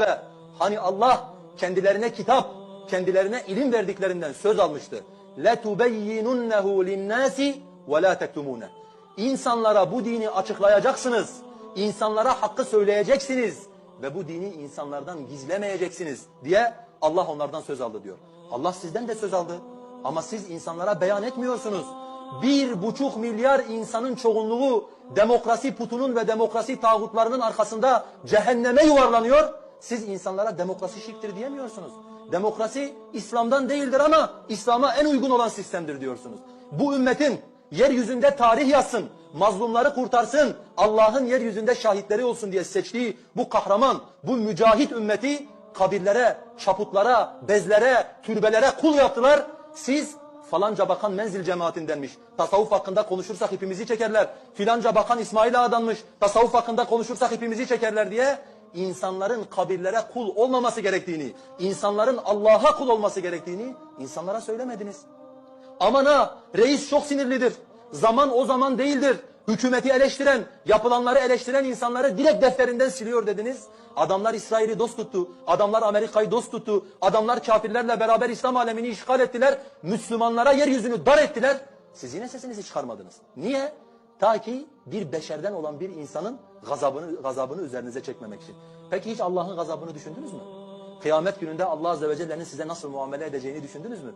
ve hani Allah kendilerine kitap, kendilerine ilim verdiklerinden söz almıştı. لَتُبَيِّنُنَّهُ لِلنَّاسِ وَلَا تَكْتُمُونَ İnsanlara bu dini açıklayacaksınız. İnsanlara hakkı söyleyeceksiniz. Ve bu dini insanlardan gizlemeyeceksiniz diye Allah onlardan söz aldı diyor. Allah sizden de söz aldı. Ama siz insanlara beyan etmiyorsunuz. Bir buçuk milyar insanın çoğunluğu demokrasi putunun ve demokrasi tağutlarının arkasında cehenneme yuvarlanıyor. siz insanlara demokrasi şirktir diyemiyorsunuz. Demokrasi İslam'dan değildir ama İslam'a en uygun olan sistemdir diyorsunuz. Bu ümmetin yeryüzünde tarih yazsın, mazlumları kurtarsın, Allah'ın yeryüzünde şahitleri olsun diye seçtiği bu kahraman, bu mücahit ümmeti kabirlere, çaputlara, bezlere, türbelere kul yaptılar. Siz falanca bakan menzil cemaatindenmiş. Tasavvuf hakkında konuşursak hepimizi çekerler. Filanca bakan İsmail Ağa'danmış. Tasavvuf hakkında konuşursak hepimizi çekerler diye insanların kabirlere kul olmaması gerektiğini, insanların Allah'a kul olması gerektiğini insanlara söylemediniz. Aman ha reis çok sinirlidir. Zaman o zaman değildir. Hükümeti eleştiren, yapılanları eleştiren insanları direkt defterinden siliyor dediniz. Adamlar İsrail'i dost tuttu. Adamlar Amerika'yı dost tuttu. Adamlar kafirlerle beraber İslam alemini işgal ettiler. Müslümanlara yeryüzünü dar ettiler. Siz yine sesinizi çıkarmadınız. Niye? Ta ki bir beşerden olan bir insanın gazabını, gazabını üzerinize çekmemek için. Peki hiç Allah'ın gazabını düşündünüz mü? Kıyamet gününde Allah Azze ve Celle'nin size nasıl muamele edeceğini düşündünüz mü?